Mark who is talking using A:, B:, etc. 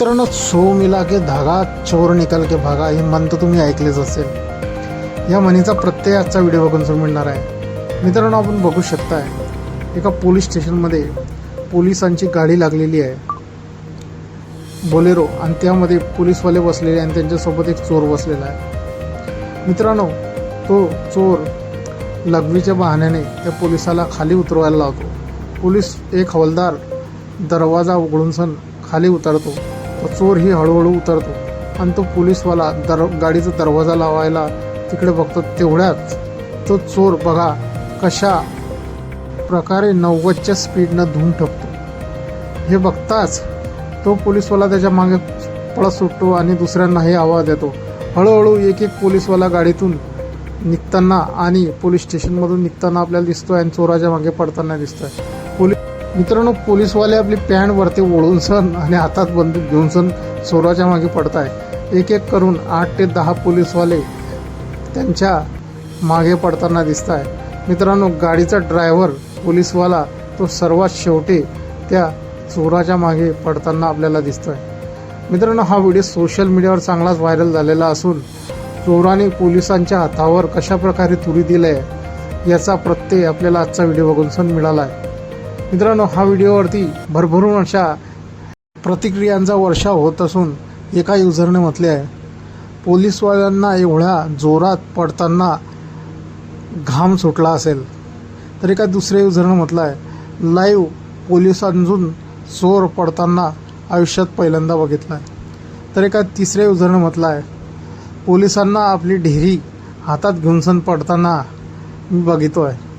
A: मित्रांनो सो मिला के धागा चोर निकाल के भागा हे म्हण तर तुम्ही ऐकलेच असेल. या म्हणीचा प्रत्यय आजचा व्हिडिओ बघून समजून मिळणार आहे. मित्रांनो आपण बघू शकताय एका पोलीस स्टेशनमध्ये पोलिसांची गाडी लागलेली आहे. बोलेरो आणि त्यामध्ये पोलीसवाले बसलेले आणि त्यांच्यासोबत एक चोर बसलेला आहे. मित्रांनो तो चोर लघवीच्या बहाण्याने त्या पोलिसाला खाली उतरवायला लावतो. पोलीस एक हवालदार दरवाजा उघडून सण खाली उतरतो. तो चोर ही हळूहळू उतरतो. आणि तो पोलीसवाला दर गाडीचा दरवाजा लावायला तिकडे बघतो. तेवढ्याच तो चोर बघा कशा प्रकारे नव्वदच्या स्पीडनं धुवून ठेवतो. हे बघताच तो पोलीसवाला त्याच्यामागे पळत सुटतो आणि दुसऱ्यांनाही आवाज देतो. हळूहळू एक एक पोलीसवाला गाडीतून निघताना आणि पोलीस स्टेशनमधून निघताना आपल्याला दिसतोय आणि चोराच्या मागे पडताना दिसतोय. पोलीस मित्रांनो पोलीसवाले आपली पॅन्ट वरती ओढून सण आणि हातात बंदूक घेऊन सण चोराच्या मागे पडत आहे एक एक करून आठ ते दहा पोलीसवाले त्यांच्या मागे पडताना दिसत आहे मित्रांनो गाडीचा ड्रायव्हर पोलीसवाला तो सर्वात शेवटी त्या चोराच्या मागे पडताना आपल्याला दिसतोय. मित्रांनो हा व्हिडिओ सोशल मीडियावर चांगलाच व्हायरल झालेला असून चोराने पोलिसांच्या हातावर कशा प्रकारे तुरी दिलंय याचा प्रत्यय आपल्याला आजचा व्हिडिओ बघून सण मिळाला आहे मित्रांनो हा व्हिडिओवरती भरभरून अशा प्रतिक्रियांचा वर्षाव होत असून एका युजरने म्हटले आहे. पोलीसवाल्यांना एवढ्या जोरात पडताना घाम सुटला असेल. तर एका दुसऱ्या युजरनं म्हटलं आहे लाईव्ह पोलिसांजून चोर पडताना आयुष्यात पहिल्यांदा बघितला आहे. तर एका तिसऱ्या युजरनं म्हटलं आहे पोलिसांना आपली ढेरी हातात घेऊन सण पडताना मी बघितो आहे